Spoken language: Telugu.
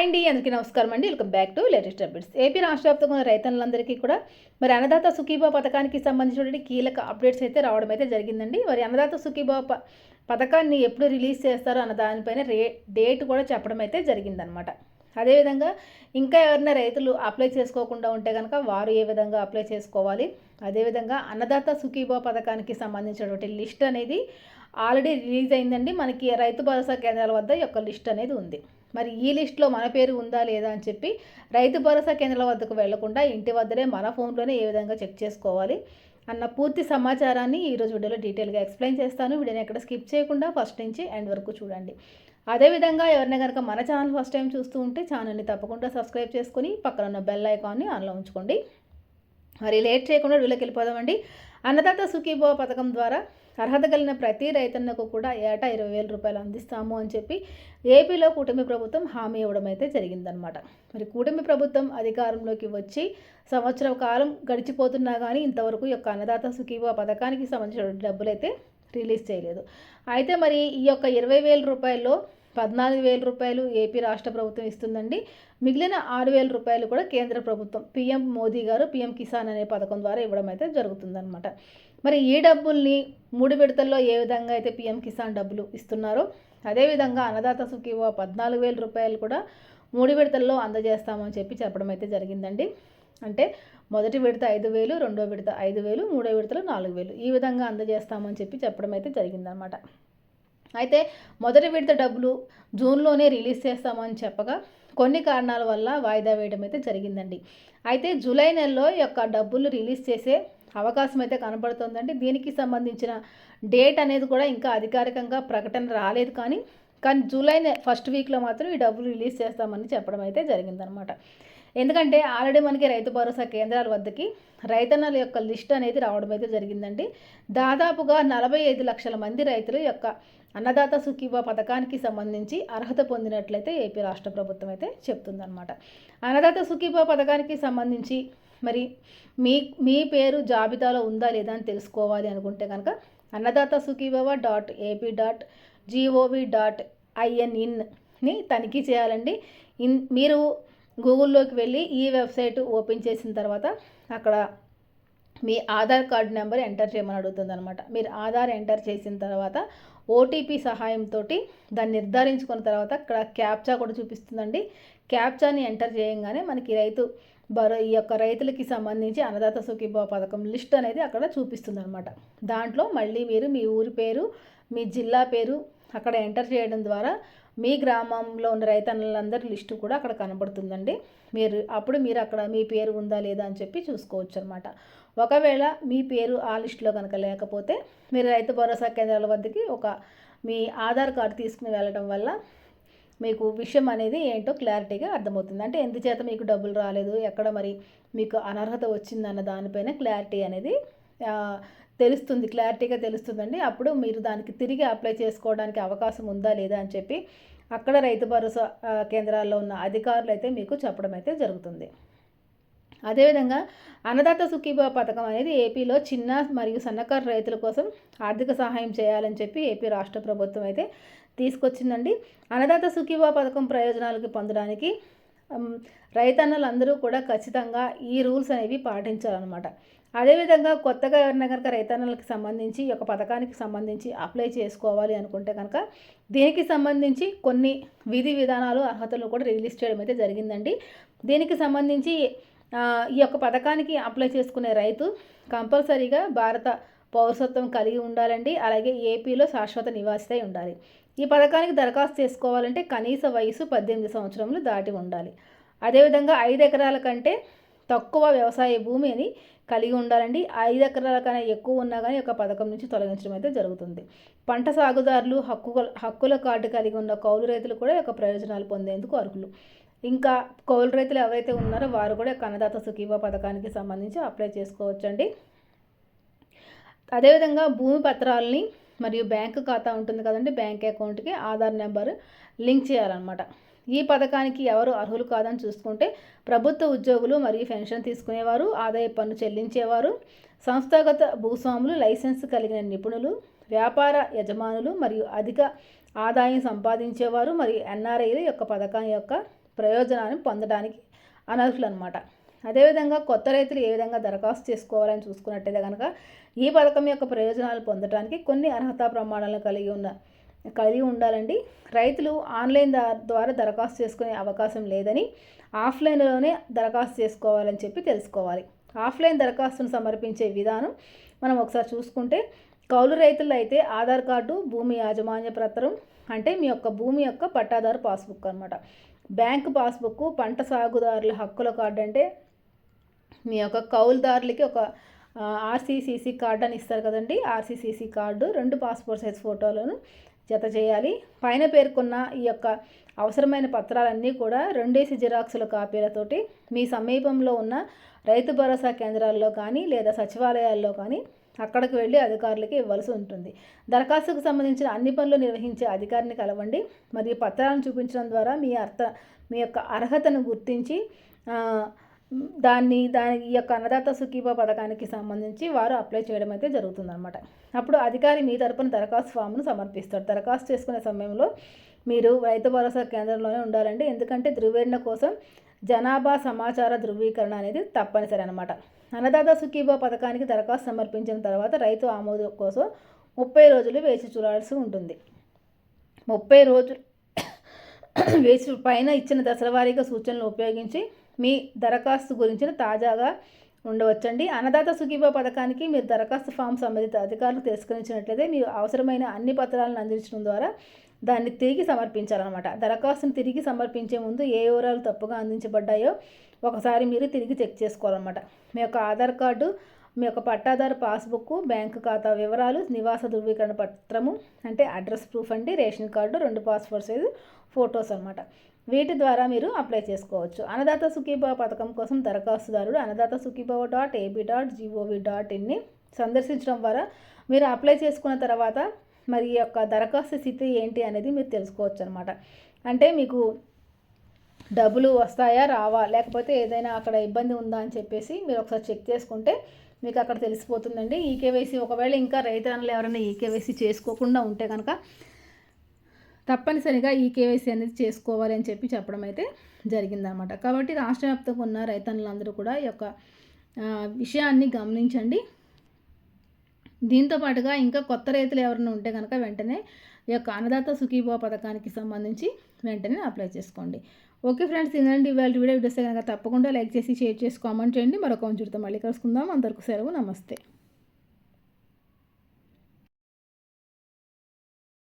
హాయ్ అండి అందరికీ నమస్కారం అండి. Welcome back to latest updates. AP రాష్ట్ర వ్యాప్తంగా ఉన్న రైతన్నులందరికీ కూడా మరి అన్నదాత సుఖీభా పథకానికి సంబంధించినటువంటి కీలక అప్డేట్స్ అయితే రావడం అయితే జరిగిందండి. మరి అన్నదాత సుఖీభా పథకాన్ని ఎప్పుడు రిలీజ్ చేస్తారో అన్న దానిపైన రే డేట్ కూడా చెప్పడం అయితే జరిగిందనమాట అదేవిధంగా ఇంకా ఎవరైనా రైతులు అప్లై చేసుకోకుండా ఉంటే కనుక వారు ఏ విధంగా అప్లై చేసుకోవాలి? అదేవిధంగా అన్నదాత సుఖీభా పథకానికి సంబంధించినటువంటి లిస్ట్ అనేది ఆల్రెడీ రిలీజ్ అయిందండి. మనకి రైతు భరోసా కేంద్రాల వద్ద ఈ యొక్క లిస్ట్ అనేది ఉంది. మరి ఈ లిస్ట్లో మన పేరు ఉందా లేదా అని చెప్పి రైతు భరోసా కేంద్రాల వద్దకు వెళ్ళకుండా ఇంటి వద్దనే మన ఫోన్లోనే ఏ విధంగా చెక్ చేసుకోవాలి అన్న పూర్తి సమాచారాన్ని ఈరోజు వీడియోలో డీటెయిల్గా ఎక్స్ప్లెయిన్ చేస్తాను. వీడియోని ఎక్కడ స్కిప్ చేయకుండా ఫస్ట్ నుంచి ఎండ్ వరకు చూడండి. అదేవిధంగా ఎవరైనా కనుక మన ఛానల్ ఫస్ట్ టైం చూస్తూ ఉంటే ఛానల్ని తప్పకుండా సబ్స్క్రైబ్ చేసుకుని పక్కన ఉన్న బెల్ ఐకాన్ని ఆన్లో ఉంచుకోండి. మరి లేట్ చేయకుండా వీళ్ళకి వెళ్ళిపోదామండి. అన్నదాత సుఖీభవ పథకం ద్వారా అర్హత కలిగిన ప్రతి రైతన్నకు కూడా ఏటా ఇరవై వేల రూపాయలు అందిస్తాము అని చెప్పి ఏపీలో కూటమి ప్రభుత్వం హామీ ఇవ్వడం అయితే జరిగిందనమాట మరి కూటమి ప్రభుత్వం అధికారంలోకి వచ్చి సంవత్సరం కాలం గడిచిపోతున్నా కానీ ఇంతవరకు యొక్క అన్నదాత సుఖీభవ పథకానికి సంబంధించిన డబ్బులు అయితే రిలీజ్ చేయలేదు. అయితే మరి ఈ యొక్క ఇరవై వేల రూపాయల్లో పద్నాలుగు వేల రూపాయలు ఏపీ రాష్ట్ర ప్రభుత్వం ఇస్తుందండి. మిగిలిన ఆరు వేల రూపాయలు కూడా కేంద్ర ప్రభుత్వం పీఎం మోదీ గారు పీఎం కిసాన్ అనే పథకం ద్వారా ఇవ్వడం అయితే జరుగుతుందన్నమాట. మరి ఈ డబ్బుల్ని మూడు విడతల్లో ఏ విధంగా అయితే పీఎం కిసాన్ డబ్బులు ఇస్తున్నారో అదేవిధంగా అన్నదాత సుఖీవ పద్నాలుగు వేల రూపాయలు కూడా మూడు విడతల్లో అందజేస్తామని చెప్పి చెప్పడం అయితే జరిగిందండి. అంటే మొదటి విడత ఐదు వేలు రెండో విడత ఐదు వేలు మూడో విడతలో నాలుగు వేలు ఈ విధంగా అందజేస్తామని చెప్పి చెప్పడం అయితే జరిగిందనమాట అయితే మొదటి విడత డబ్బులు జూన్లోనే రిలీజ్ చేస్తామని చెప్పగా కొన్ని కారణాల వల్ల వాయిదా వేయడం అయితే జరిగిందండి. అయితే జూలై నెలలో యొక్క డబ్బులు రిలీజ్ చేసే అవకాశం అయితే కనబడుతుందండి. దీనికి సంబంధించిన డేట్ అనేది కూడా ఇంకా అధికారికంగా ప్రకటన రాలేదు కానీ కానీ జూలై ఫస్ట్ వీక్లో మాత్రం ఈ డబ్బులు రిలీజ్ చేస్తామని చెప్పడం అయితే జరిగిందనమాట. ఎందుకంటే ఆల్రెడీ మనకి రైతు భరోసా కేంద్రాల వద్దకి రైతన్నల యొక్క లిస్ట్ అనేది రావడం అయితే జరిగిందండి. దాదాపుగా నలభై ఐదు లక్షల మంది రైతుల యొక్క అన్నదాత సుఖీబా పథకానికి సంబంధించి అర్హత పొందినట్లయితే ఏపీ రాష్ట్ర ప్రభుత్వం అయితే చెప్తుందన్నమాట. అన్నదాత సుఖీబా పథకానికి సంబంధించి మరి మీ మీ పేరు జాబితాలో ఉందా లేదా అని తెలుసుకోవాలి అనుకుంటే కనుక Annadata Sukhibhava dot AP dot G O V dot ఐఎన్ఇన్ని తనిఖీ చేయాలండి. ఇన్ మీరు గూగుల్లోకి వెళ్ళి ఈ వెబ్సైట్ ఓపెన్ చేసిన తర్వాత అక్కడ మీ ఆధార్ కార్డు నెంబర్ ఎంటర్ చేయమని అడుగుతుంది అనమాట మీరు ఆధార్ ఎంటర్ చేసిన తర్వాత ఓటీపీ సహాయంతో దాన్ని నిర్ధారించుకున్న తర్వాత ఇక్కడ క్యాప్చా కూడా చూపిస్తుందండి. క్యాప్చాని ఎంటర్ చేయంగానే మనకి రైతు బరో ఈ యొక్క రైతులకి సంబంధించి అన్నదాత సుఖీభావ పథకం లిస్ట్ అనేది అక్కడ చూపిస్తుంది అనమాట దాంట్లో మళ్ళీ మీరు మీ ఊరి పేరు మీ జిల్లా పేరు అక్కడ ఎంటర్ చేయడం ద్వారా మీ గ్రామంలో ఉన్న రైతన్నులందరి లిస్టు కూడా అక్కడ కనబడుతుందండి. మీరు అప్పుడు మీరు అక్కడ మీ పేరు ఉందా లేదా అని చెప్పి చూసుకోవచ్చు అనమాట ఒకవేళ మీ పేరు ఆ లిస్టులో కనుక లేకపోతే మీరు రైతు భరోసా కేంద్రాల వద్దకి ఒక మీ ఆధార్ కార్డు తీసుకుని వెళ్ళడం వల్ల మీకు విషయం అనేది ఏంటో క్లారిటీగా అర్థమవుతుంది. అంటే ఎందుచేత మీకు డబ్బులు రాలేదు ఎక్కడ మరి మీకు అనర్హత వచ్చిందన్న దానిపైన క్లారిటీ అనేది తెలుస్తుంది క్లారిటీగా తెలుస్తుందండి. అప్పుడు మీరు దానికి తిరిగి అప్లై చేసుకోవడానికి అవకాశం ఉందా లేదా అని చెప్పి అక్కడ రైతు భరోసా కేంద్రాల్లో ఉన్న అధికారులు అయితే మీకు చెప్పడం అయితే జరుగుతుంది. అదేవిధంగా అన్నదాత సుఖీభా పథకం అనేది ఏపీలో చిన్న మరియు సన్నకారు రైతుల కోసం ఆర్థిక సహాయం చేయాలని చెప్పి ఏపీ రాష్ట్ర ప్రభుత్వం అయితే తీసుకొచ్చిందండి. అన్నదాత సుఖీభా పథకం ప్రయోజనాలకు పొందడానికి రైతన్నలందరూ కూడా ఖచ్చితంగా ఈ రూల్స్ అనేవి పాటించాలన్నమాట. అదేవిధంగా కొత్తగా ఎవరైనా కనుక రైతన్నలకు సంబంధించి యొక్క పథకానికి సంబంధించి అప్లై చేసుకోవాలి అనుకుంటే కనుక దీనికి సంబంధించి కొన్ని విధి విధానాలు అర్హతలు కూడా రిలీజ్ చేయడం అయితే జరిగిందండి. దీనికి సంబంధించి ఈ యొక్క పథకానికి అప్లై చేసుకునే రైతు కంపల్సరీగా భారత పౌరసత్వం కలిగి ఉండాలండి. అలాగే ఏపీలో శాశ్వత నివాసితై ఉండాలి. ఈ పథకానికి దరఖాస్తు చేసుకోవాలంటే కనీస వయసు పద్దెనిమిది సంవత్సరములు దాటి ఉండాలి. అదేవిధంగా ఐదు ఎకరాల కంటే తక్కువ వ్యవసాయ భూమిని కలిగి ఉండాలండి. ఐదు ఎకరాల కన్నా ఎక్కువ ఉన్నా కానీ ఒక పథకం నుంచి తొలగించడం అయితే జరుగుతుంది. పంట సాగుదారులు హక్కు హక్కుల కార్డు కలిగి ఉన్న కౌలు రైతులు కూడా యొక్క ప్రయోజనాలు పొందేందుకు అర్హులు. ఇంకా కౌలు రైతులు ఎవరైతే ఉన్నారో వారు కూడా కన్నదాత సుఖీవ పథకానికి సంబంధించి అప్లై చేసుకోవచ్చండి. అదేవిధంగా భూమి పత్రాలని మరియు బ్యాంకు ఖాతా ఉంటుంది కదండి బ్యాంక్ అకౌంట్కి ఆధార్ నెంబర్ లింక్ చేయాలన్నమాట. ఈ పథకానికి ఎవరు అర్హులు కాదని చూసుకుంటే ప్రభుత్వ ఉద్యోగులు మరియు పెన్షన్ తీసుకునేవారు ఆదాయ పన్ను చెల్లించేవారు సంస్థాగత భూస్వాములు లైసెన్స్ కలిగిన నిపుణులు వ్యాపార యజమానులు మరియు అధిక ఆదాయం సంపాదించేవారు మరియు ఎన్ఆర్ఐల యొక్క పథకం యొక్క ప్రయోజనాన్ని పొందడానికి అనర్హులు అనమాట అదేవిధంగా కొత్త రైతులు ఏ విధంగా దరఖాస్తు చేసుకోవాలని చూసుకున్నట్టయితే కనుక ఈ పథకం యొక్క ప్రయోజనాలు పొందడానికి కొన్ని అర్హత ప్రమాణాలను కలిగి ఉన్న కలిగి ఉండాలండి. రైతులు ఆన్లైన్ ద్వారా దరఖాస్తు చేసుకునే అవకాశం లేదని ఆఫ్లైన్లోనే దరఖాస్తు చేసుకోవాలని చెప్పి తెలుసుకోవాలి. ఆఫ్లైన్ దరఖాస్తును సమర్పించే విధానం మనం ఒకసారి చూసుకుంటే కౌలు రైతులు అయితే ఆధార్ కార్డు భూమి యాజమాన్య పత్రం అంటే మీ యొక్క భూమి యొక్క పట్టాదారు పాస్బుక్ అనమాట బ్యాంక్ పాస్బుక్ పంట సాగుదారుల హక్కుల కార్డు అంటే మీ యొక్క కౌలుదారులకి ఒక ఆర్సీసీసీ కార్డు అని ఇస్తారు కదండి. R C C C card రెండు పాస్పోర్ట్ సైజ్ ఫోటోలను జత చేయాలి. పైన పేర్కొన్న ఈ యొక్క అవసరమైన పత్రాలన్నీ కూడా రెండేసి జిరాక్సుల కాపీలతోటి మీ సమీపంలో ఉన్న రైతు భరోసా కేంద్రాల్లో కానీ లేదా సచివాలయాల్లో కానీ అక్కడికి వెళ్ళి అధికారులకి ఇవ్వాల్సి ఉంటుంది. దరఖాస్తుకు సంబంధించిన అన్ని పనులు నిర్వహించే అధికారిని కలవండి. మరియు పత్రాలను చూపించడం ద్వారా మీ అర్థ మీ యొక్క అర్హతను గుర్తించి దాన్ని దాని ఈ యొక్క అన్నదాత సుఖీభా పథకానికి సంబంధించి వారు అప్లై చేయడం అయితే జరుగుతుందన్నమాట. అప్పుడు అధికారి మీ తరపున దరఖాస్తు ఫామ్ను సమర్పిస్తారు దరఖాస్తు చేసుకునే సమయంలో మీరు రైతు భరోసా కేంద్రంలోనే ఉండాలండి. ఎందుకంటే ధృవీకరణ కోసం జనాభా సమాచార ధృవీకరణ అనేది తప్పనిసరి అనమాట అన్నదాత సుఖీభా పథకానికి దరఖాస్తు సమర్పించిన తర్వాత రైతు ఆమోదం కోసం ముప్పై రోజులు వేచి చూడాల్సి ఉంటుంది. ముప్పై రోజులు వేచి పైన ఇచ్చిన దశలవారీగా సూచనలు ఉపయోగించి మీ దరఖాస్తు గురించిన తాజాగా ఉండవచ్చండి. అన్నదాత సుఖీభా పథకానికి మీరు దరఖాస్తు ఫామ్ సంబంధిత అధికారులు తిరస్కరించినట్లయితే మీరు అవసరమైన అన్ని పత్రాలను అందించడం ద్వారా దాన్ని తిరిగి సమర్పించాలన్నమాట. దరఖాస్తును తిరిగి సమర్పించే ముందు ఏ వివరాలు తప్పుగా అందించబడ్డాయో ఒకసారి మీరు తిరిగి చెక్ చేసుకోవాలన్నమాట. మీ యొక్క ఆధార్ కార్డు మీ యొక్క పట్టాదారు పాస్బుక్ బ్యాంకు ఖాతా వివరాలు నివాస ధృవీకరణ పత్రము అంటే అడ్రస్ ప్రూఫ్ అండి రేషన్ కార్డు రెండు పాస్పోర్ట్ సైజు ఫొటోస్ అనమాట వీటి ద్వారా మీరు అప్లై చేసుకోవచ్చు. అన్నదాత సుఖీభావ పథకం కోసం దరఖాస్తుదారుడు Annadata Sukhibhava dot AB dot G O V dot ఇన్ని సందర్శించడం ద్వారా మీరు అప్లై చేసుకున్న తర్వాత మరి ఈ యొక్క దరఖాస్తు స్థితి ఏంటి అనేది మీరు తెలుసుకోవచ్చు అనమాట అంటే మీకు డబ్బులు వస్తాయా రావా లేకపోతే ఏదైనా అక్కడ ఇబ్బంది ఉందా అని చెప్పేసి మీరు ఒకసారి చెక్ చేసుకుంటే మీకు అక్కడ తెలిసిపోతుందండి. ఈకేవైసీ ఒకవేళ ఇంకా రైతన్నలు ఎవరైనా ఈకేవైసీ చేసుకోకుండా ఉంటే కనుక తప్పనిసరిగా ఈ కేవైసీ అనేది చేసుకోవాలి అని చెప్పి చెప్పడం అయితే జరిగిందనమాట కాబట్టి రాష్ట్ర వ్యాప్తంగా ఉన్న రైతన్నులందరూ కూడా ఈ యొక్క విషయాన్ని గమనించండి. దీంతో పాటుగా ఇంకా కొత్త రైతులు ఎవరైనా ఉంటే కనుక వెంటనే ఈ యొక్క అన్నదాత సుఖీభవ పథకానికి సంబంధించి వెంటనే అప్లై చేసుకోండి. ఓకే ఫ్రెండ్స్ ఇదండి ఇవాళ వీడియో. వీడియోస్ కనుక తప్పకుండా లైక్ చేసి షేర్ చేసి కామెంట్ చేయండి. మరొక చూడతాం మళ్ళీ కలుసుకుందాం. అందరికీ సెలవు నమస్తే.